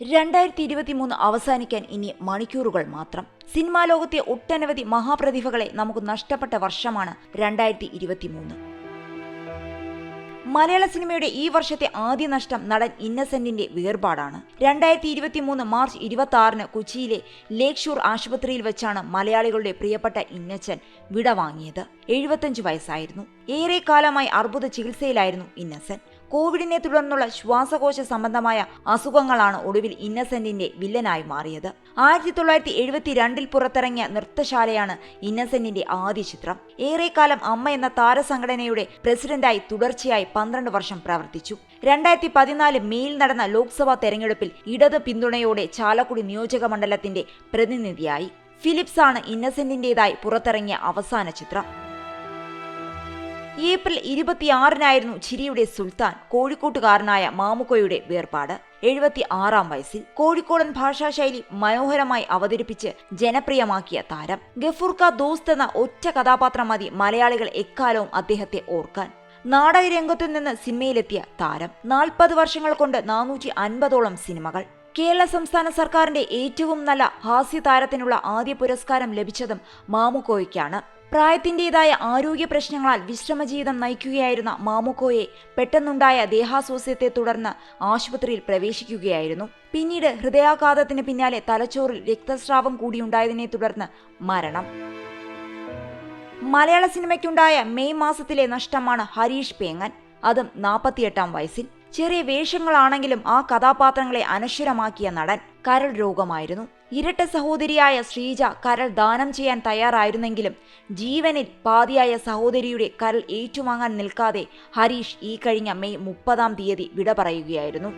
രണ്ടായിരത്തി ഇരുപത്തിമൂന്ന് അവസാനിക്കാൻ ഇനി മണിക്കൂറുകൾ മാത്രം. സിനിമാ ലോകത്തെ ഒട്ടനവധി മഹാപ്രതിഭകളെ നമുക്ക് നഷ്ടപ്പെട്ട വർഷമാണ് രണ്ടായിരത്തി ഇരുപത്തിമൂന്ന് മലയാള സിനിമയുടെ ഈ വർഷത്തെ ആദ്യ നഷ്ടം നടൻ ഇന്നസെന്റിന്റെ വേർപാടാണ്. രണ്ടായിരത്തി ഇരുപത്തി മൂന്ന് മാർച്ച് ഇരുപത്തി ആറിന് കൊച്ചിയിലെ ലേക്ക് ഷോർ ആശുപത്രിയിൽ വെച്ചാണ് മലയാളികളുടെ പ്രിയപ്പെട്ട ഇന്നച്ചൻ വിടവാങ്ങിയത്. എഴുപത്തഞ്ച് വയസ്സായിരുന്നു. ഏറെ കാലമായി അർബുദ ചികിത്സയിലായിരുന്നു ഇന്നസെൻ. കോവിഡിനെ തുടർന്നുള്ള ശ്വാസകോശ സംബന്ധമായ അസുഖങ്ങളാണ് ഒടുവിൽ ഇന്നസെന്റിന്റെ വില്ലനായി മാറിയത്. ആയിരത്തി തൊള്ളായിരത്തി എഴുപത്തിരണ്ടിൽ പുറത്തിറങ്ങിയ നൃത്തശാലയാണ് ഇന്നസെന്റിന്റെ ആദ്യ ചിത്രം. ഏറെക്കാലം അമ്മ എന്ന താരസംഘടനയുടെ പ്രസിഡന്റായി തുടർച്ചയായി പന്ത്രണ്ട് വർഷം പ്രവർത്തിച്ചു. രണ്ടായിരത്തി പതിനാല് മെയിൽ നടന്ന ലോക്സഭാ തെരഞ്ഞെടുപ്പിൽ ഇടത് പിന്തുണയോടെ ചാലക്കുടി നിയോജക മണ്ഡലത്തിന്റെ പ്രതിനിധിയായി. ഫിലിപ്സ് ആണ് ഇന്നസെന്റിന്റേതായി പുറത്തിറങ്ങിയ അവസാന ചിത്രം. ഏപ്രിൽ ഇരുപത്തിയാറിനായിരുന്നു ചിരിയുടെ സുൽത്താൻ കോഴിക്കോട്ടുകാരനായ മാമുക്കോയുടെ വേർപാട്. എഴുപത്തി ആറാം വയസ്സിൽ കോഴിക്കോടൻ ഭാഷാശൈലി മനോഹരമായി അവതരിപ്പിച്ച് ജനപ്രിയമാക്കിയ താരം. ഗഫൂർക്ക ദോസ്ത് എന്ന ഒറ്റ കഥാപാത്രം മതി മലയാളികൾ എക്കാലവും അദ്ദേഹത്തെ ഓർക്കാൻ. നാടകരംഗത്തു നിന്ന് സിനിമയിലെത്തിയ താരം. നാൽപ്പത് വർഷങ്ങൾ കൊണ്ട് നാനൂറ്റി അൻപതോളം സിനിമകൾ. കേരള സംസ്ഥാന സർക്കാരിന്റെ ഏറ്റവും നല്ല ഹാസ്യ താരത്തിനുള്ള ആദ്യ പുരസ്കാരം ലഭിച്ചതും മാമുക്കോയ്ക്കാണ്. പ്രായത്തിന്റേതായ ആരോഗ്യ പ്രശ്നങ്ങളാൽ വിശ്രമജീവിതം നയിക്കുകയായിരുന്ന മാമുക്കോയെ പെട്ടെന്നുണ്ടായ ദേഹാസ്വാസ്യത്തെ തുടർന്ന് ആശുപത്രിയിൽ പ്രവേശിക്കുകയായിരുന്നു. പിന്നീട് ഹൃദയാഘാതത്തിന് പിന്നാലെ തലച്ചോറിൽ രക്തസ്രാവം കൂടിയുണ്ടായതിനെ തുടർന്ന് മരണം. മലയാള സിനിമയ്ക്കുണ്ടായ മെയ് മാസത്തിലെ നഷ്ടമാണ് ഹരീഷ് പേങ്ങൻ. അതും നാൽപ്പത്തിയെട്ടാം വയസ്സിൽ. ചെറിയ വേഷങ്ങളാണെങ്കിലും ആ കഥാപാത്രങ്ങളെ അനശ്വരമാക്കിയ നടൻ കരൾ രോഗമായിരുന്നു. ഇരട്ട സഹോദരിയായ ശ്രീജ കരൾ ദാനം ചെയ്യാൻ തയ്യാറായിരുന്നെങ്കിലും ജീവനിൽ പാതിയായ സഹോദരിയുടെ കരൾ ഏറ്റുവാങ്ങാൻ നിൽക്കാതെ ഹരീഷ് ഈ കഴിഞ്ഞ മെയ് മുപ്പതാം തീയതി വിട പറയുകയായിരുന്നു.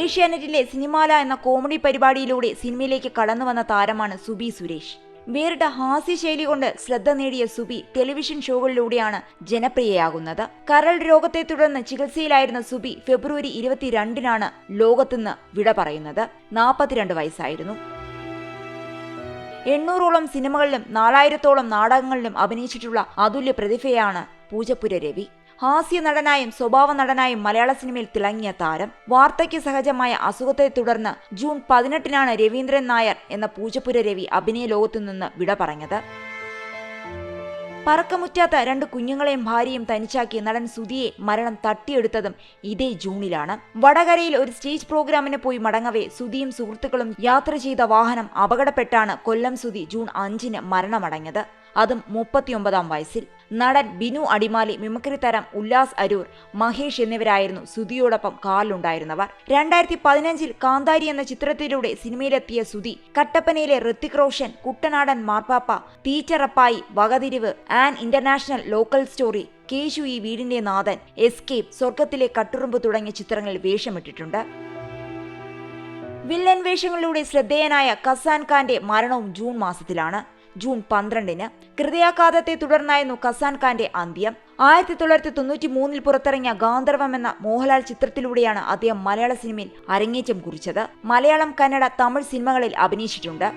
ഏഷ്യാനെറ്റിലെ സിനിമാല എന്ന കോമഡി പരിപാടിയിലൂടെ സിനിമയിലേക്ക് കടന്നുവന്ന താരമാണ് സുബി സുരേഷ്. വേറിട്ട ഹാസ്യശൈലി കൊണ്ട് ശ്രദ്ധ നേടിയ സുബി ടെലിവിഷൻ ഷോകളിലൂടെയാണ് ജനപ്രിയയാകുന്നത്. കരൾ രോഗത്തെ തുടർന്ന് ചികിത്സയിലായിരുന്ന സുബി ഫെബ്രുവരി ഇരുപത്തിരണ്ടിനാണ് ലോകത്തുനിന്ന് വിട പറയുന്നത്. നാൽപ്പത്തിരണ്ട് വയസ്സായിരുന്നു. എണ്ണൂറോളം സിനിമകളിലും നാലായിരത്തോളം നാടകങ്ങളിലും അഭിനയിച്ചിട്ടുള്ള അതുല്യ പ്രതിഭയാണ് പൂജപ്പുര രവി. ഹാസ്യ നടനായും സ്വഭാവ നടനായും മലയാള സിനിമയിൽ തിളങ്ങിയ താരം. വാർദ്ധക്യ സഹജമായ അസുഖത്തെ തുടർന്ന് ജൂൺ പതിനെട്ടിനാണ് രവീന്ദ്രൻ നായർ എന്ന പൂജപ്പുര രവി അഭിനയ ലോകത്തു നിന്ന് വിട പറഞ്ഞത്. പറക്കമുറ്റാത്ത രണ്ട് കുഞ്ഞുങ്ങളെയും ഭാര്യയും തനിച്ചാക്കി നടൻ സുധിയെ മരണം തട്ടിയെടുത്തതും ഇതേ ജൂണിലാണ്. വടകരയിൽ ഒരു സ്റ്റേജ് പ്രോഗ്രാമിന് പോയി മടങ്ങവേ സുധിയും സുഹൃത്തുക്കളും യാത്ര ചെയ്ത വാഹനം അപകടപ്പെട്ടാണ് കൊല്ലം സുധി ജൂൺ അഞ്ചിന് മരണമടഞ്ഞത്. അതും മുപ്പത്തിയൊമ്പതാം വയസ്സിൽ. നടൻ ബിനു അടിമാലി മിമിക്രി തരം ഉല്ലാസ് അരൂർ മഹേഷ് എന്നിവരായിരുന്നു സുധിയോടൊപ്പം കാറിലുണ്ടായിരുന്നവർ രണ്ടായിരത്തി പതിനഞ്ചിൽ കാന്താരി എന്ന ചിത്രത്തിലൂടെ സിനിമയിലെത്തിയ സുധി കട്ടപ്പനയിലെ ഋത്തിക് റോഷൻ കുട്ടനാടൻ Marpappa ടീച്ചറപ്പായി Vakathirivu an international local story Keshu Ee Veedinte Nadhan escape സ്വർഗത്തിലെ കട്ടുറുമ്പ് തുടങ്ങിയ ചിത്രങ്ങളിൽ വേഷമിട്ടിട്ടുണ്ട്. വില്ലൻ വേഷങ്ങളിലൂടെ ശ്രദ്ധേയനായ കസാൻ ഖാന്റെ മരണവും ജൂൺ മാസത്തിലാണ്. ജൂൺ പന്ത്രണ്ടിന് ഹൃദയാഘാതത്തെ തുടർന്നായിരുന്നു കസാൻ ഖാന്റെ അന്ത്യം. ആയിരത്തി തൊള്ളായിരത്തി തൊണ്ണൂറ്റി മൂന്നിൽ പുറത്തിറങ്ങിയ ഗാന്ധർവം എന്ന മോഹൻലാൽ ചിത്രത്തിലൂടെയാണ് അദ്ദേഹം മലയാള സിനിമയിൽ അരങ്ങേറ്റം കുറിച്ചത്. മലയാളം കന്നഡ തമിഴ് സിനിമകളിൽ അഭിനയിച്ചിട്ടുണ്ട്.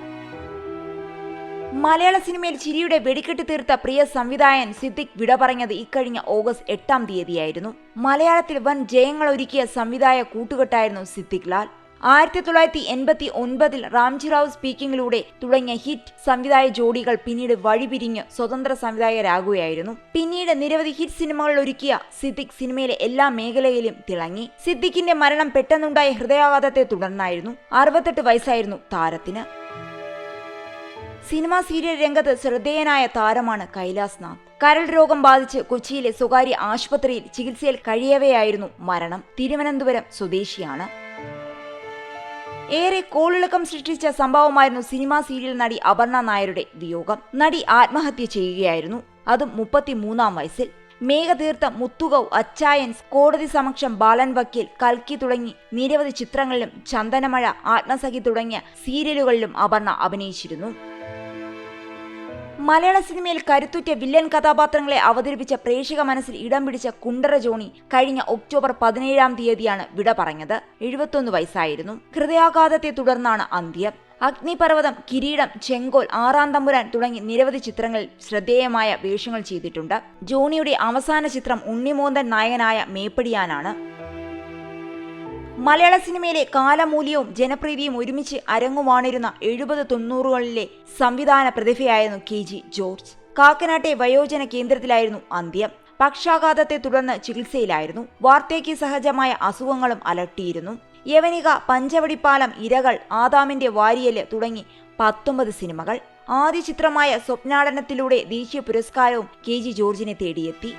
മലയാള സിനിമയിൽ ചിരിയുടെ വെടിക്കെട്ട് തീർത്ത പ്രിയ സംവിധായകൻ സിദ്ദിഖ് വിട പറഞ്ഞത് ഇക്കഴിഞ്ഞ ഓഗസ്റ്റ് എട്ടാം തീയതിയായിരുന്നു. മലയാളത്തിൽ വൻ ജയങ്ങൾ ഒരുക്കിയ സംവിധായക കൂട്ടുകെട്ടായിരുന്നു സിദ്ദിഖ് ലാൽ. ആയിരത്തി തൊള്ളായിരത്തി എൺപത്തി ഒൻപതിൽ റാംജി റാവു സ്പീക്കിംഗിലൂടെ തുടങ്ങിയ ഹിറ്റ് സംവിധായ ജോഡികൾ പിന്നീട് വഴിപിരിഞ്ഞ് സ്വതന്ത്ര സംവിധായകരാകുകയായിരുന്നു. പിന്നീട് നിരവധി ഹിറ്റ് സിനിമകൾ ഒരുക്കിയ സിദ്ദിഖ് സിനിമയിലെ എല്ലാ മേഖലയിലും തിളങ്ങി. സിദ്ദിഖിന്റെ മരണം പെട്ടെന്നുണ്ടായ ഹൃദയാഘാതത്തെ തുടർന്നായിരുന്നു. അറുപത്തെട്ട് വയസ്സായിരുന്നു താരത്തിന്. സിനിമാ സീരിയൽ രംഗത്ത് ശ്രദ്ധേയനായ താരമാണ് കൈലാസ്നാഥ് കരൾ രോഗം ബാധിച്ച് കൊച്ചിയിലെ സ്വകാര്യ ആശുപത്രിയിൽ ചികിത്സയിൽ കഴിയവെയായിരുന്നു മരണം. തിരുവനന്തപുരം സ്വദേശിയാണ്. ഏറെ കോളിളക്കം സൃഷ്ടിച്ച സംഭവമായിരുന്നു സിനിമാ സീരിയൽ നടി അപർണ നായരുടെ വിയോഗം. നടി ആത്മഹത്യ ചെയ്യുകയായിരുന്നു. അതും മുപ്പത്തിമൂന്നാം വയസ്സിൽ. മേഘതീർത്ത മുത്തുകൗ അച്ചായൻസ് കോടതി സമക്ഷം ബാലൻ വക്കീൽ കൽക്കി തുടങ്ങി നിരവധി ചിത്രങ്ങളിലും ചന്ദനമഴ ആത്മസഖി തുടങ്ങിയ സീരിയലുകളിലും അപർണ അഭിനയിച്ചിരുന്നു. മലയാള സിനിമയിൽ കരുത്തുറ്റ വില്ലൻ കഥാപാത്രങ്ങളെ അവതരിപ്പിച്ച പ്രേക്ഷക മനസ്സിൽ ഇടം പിടിച്ച കുണ്ടറ ജോണി കഴിഞ്ഞ ഒക്ടോബർ പതിനേഴാം തീയതിയാണ് വിട പറഞ്ഞത്. എഴുപത്തൊന്ന് വയസ്സായിരുന്നു. ഹൃദയാഘാതത്തെ തുടർന്നാണ് അന്ത്യം. അഗ്നിപർവതം കിരീടം ചെങ്കോൽ ആറാം തമ്പുരാൻ തുടങ്ങി നിരവധി ചിത്രങ്ങളിൽ ശ്രദ്ധേയമായ വേഷങ്ങൾ ചെയ്തിട്ടുണ്ട്. ജോണിയുടെ അവസാന ചിത്രം ഉണ്ണിമോന്തൻ നായകനായ മേപ്പടിയാനാണ്. മലയാള സിനിമയിലെ കാലമൂല്യവും ജനപ്രീതിയും ഒരുമിച്ച് അരങ്ങുവാണിരുന്ന എഴുപത് തൊണ്ണൂറുകളിലെ സംവിധാന പ്രതിഭയായിരുന്നു കെ ജി ജോർജ്. കാക്കനാട്ടെ വയോജന കേന്ദ്രത്തിലായിരുന്നു അന്ത്യം. പക്ഷാഘാതത്തെ തുടർന്ന് ചികിത്സയിലായിരുന്നു. വാർദ്ധക്യ സഹജമായ അസുഖങ്ങളും അലട്ടിയിരുന്നു. യവനിക പഞ്ചവടിപ്പാലം ഇരകൾ ആദാമിന്റെ വാരിയൽ തുടങ്ങി പത്തൊമ്പത് സിനിമകൾ. ആദ്യ ചിത്രമായ സ്വപ്നാടനത്തിലൂടെ ദേശീയ പുരസ്കാരവും കെ ജി ജോർജിനെ തേടിയെത്തി.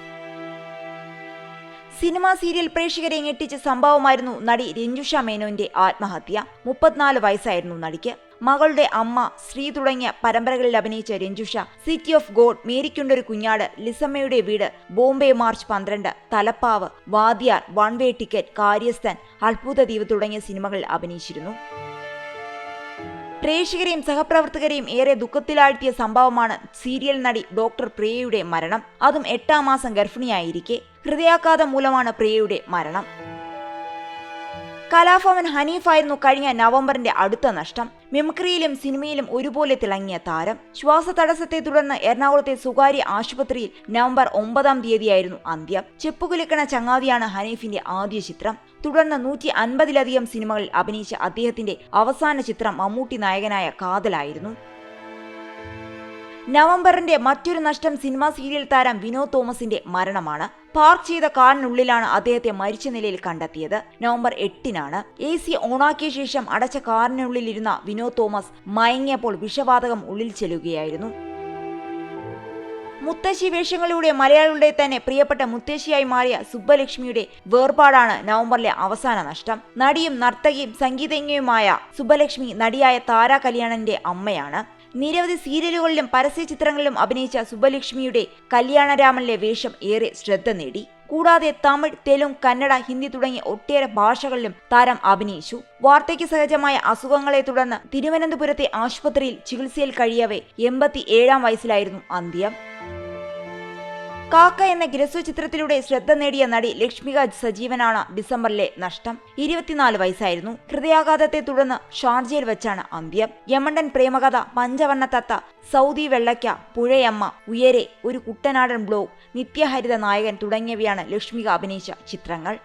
സിനിമാ സീരിയൽ പ്രേക്ഷകരെ ഞെട്ടിച്ച സംഭവമായിരുന്നു നടി രഞ്ജുഷ മേനോന്റെ ആത്മഹത്യ. മുപ്പത്തിനാല് വയസ്സായിരുന്നു നടിക്ക്. മകളുടെ അമ്മ ശ്രീ തുടങ്ങിയ പരമ്പരകളിൽ അഭിനയിച്ച Ranjusha city of god Marykkundoru Kunjaadu ലിസമ്മയുടെ വീട് ബോംബെ മാർച്ച് പന്ത്രണ്ട് തലപ്പാവ് വാദ്യാർ വൺ വേ ടിക്കറ്റ് കാര്യസ്ഥൻ അത്ഭുത ദ്വീപ് തുടങ്ങിയ സിനിമകളിൽ അഭിനയിച്ചിരുന്നു. പ്രേക്ഷകരെയും സഹപ്രവർത്തകരെയും ഏറെ ദുഃഖത്തിലാഴ്ത്തിയ സംഭവമാണ് സീരിയൽ നടി ഡോക്ടർ പ്രിയയുടെ മരണം. അതും എട്ടാം മാസം ഗർഭിണിയായിരിക്കെ. ഹൃദയാഘാതം മൂലമാണ് പ്രിയയുടെ മരണം. കലാഭവൻ ഹനീഫായിരുന്നു കഴിഞ്ഞ നവംബറിന്റെ അടുത്ത നഷ്ടം. മിമിക്രിയിലും സിനിമയിലും ഒരുപോലെ തിളങ്ങിയ താരം. ശ്വാസതടസ്സത്തെ തുടർന്ന് എറണാകുളത്തെ സ്വകാര്യ ആശുപത്രിയിൽ നവംബർ ഒമ്പതാം തീയതിയായിരുന്നു അന്ത്യം. ചെപ്പുകുലിക്കണ ചങ്ങാതിയാണ് ഹനീഫിന്റെ ആദ്യ ചിത്രം. തുടർന്ന് നൂറ്റി അൻപതിലധികം സിനിമകളിൽ അഭിനയിച്ച അദ്ദേഹത്തിന്റെ അവസാന ചിത്രം മമ്മൂട്ടി നായകനായ കാതലായിരുന്നു. നവംബറിന്റെ മറ്റൊരു നഷ്ടം സിനിമാ സീരിയൽ താരം വിനോദ് തോമസിന്റെ മരണമാണ്. പാർക്ക് ചെയ്ത കാറിനുള്ളിലാണ് അദ്ദേഹത്തെ മരിച്ച നിലയിൽ കണ്ടെത്തിയത്. നവംബർ എട്ടിനാണ്. എ സി ഓണാക്കിയ ശേഷം അടച്ച കാറിനുള്ളിലിരുന്ന വിനോദ് തോമസ് മയങ്ങിയപ്പോൾ വിഷവാതകം ഉള്ളിൽ ചെല്ലുകയായിരുന്നു. മുത്തശ്ശി വേഷങ്ങളിലൂടെ മലയാളികളുടെ തന്നെ പ്രിയപ്പെട്ട മുത്തശ്ശിയായി മാറിയ സുബ്ബലക്ഷ്മിയുടെ വേർപാടാണ് നവംബറിലെ അവസാന നഷ്ടം. നടിയും നർത്തകിയും സംഗീതജ്ഞയുമായ സുബ്ബലക്ഷ്മി നടിയായ താര കല്യാണന്റെ അമ്മയാണ്. നിരവധി സീരിയലുകളിലും പരസ്യ ചിത്രങ്ങളിലും അഭിനയിച്ച സുബ്ബലക്ഷ്മിയുടെ കല്യാണരാമനിലെ വേഷം ഏറെ ശ്രദ്ധ നേടി. കൂടാതെ തമിഴ് തെലുങ്ക് കന്നഡ ഹിന്ദി തുടങ്ങിയ ഒട്ടേറെ ഭാഷകളിലും താരം അഭിനയിച്ചു. വാർദ്ധക്യ സഹജമായ അസുഖങ്ങളെ തുടർന്ന് തിരുവനന്തപുരത്തെ ആശുപത്രിയിൽ ചികിത്സയിൽ കഴിയവേ എൺപത്തി ഏഴാം വയസ്സിലായിരുന്നു അന്ത്യം. കാക്ക എന്ന ഗിരസു ചിത്രത്തിലൂടെ ശ്രദ്ധ നേടിയ നടി ലക്ഷ്മിക സജീവനാണ് ഡിസംബറിലെ നഷ്ടം. ഇരുപത്തിനാല് വയസ്സായിരുന്നു. ഹൃദയാഘാതത്തെ തുടർന്ന് ഷാർജയിൽ വെച്ചാണ് അന്ത്യം. യമണ്ടൻ പ്രേമകഥ പഞ്ചവണ്ണത്തത്ത തത്ത സൗദി വെള്ളയ്ക്ക പുഴയമ്മ ഉയരെ ഒരു കുട്ടനാടൻ ബ്ലോഗ് നിത്യഹരിത നായകൻ തുടങ്ങിയവയാണ് ലക്ഷ്മിക അഭിനയിച്ച ചിത്രങ്ങൾ.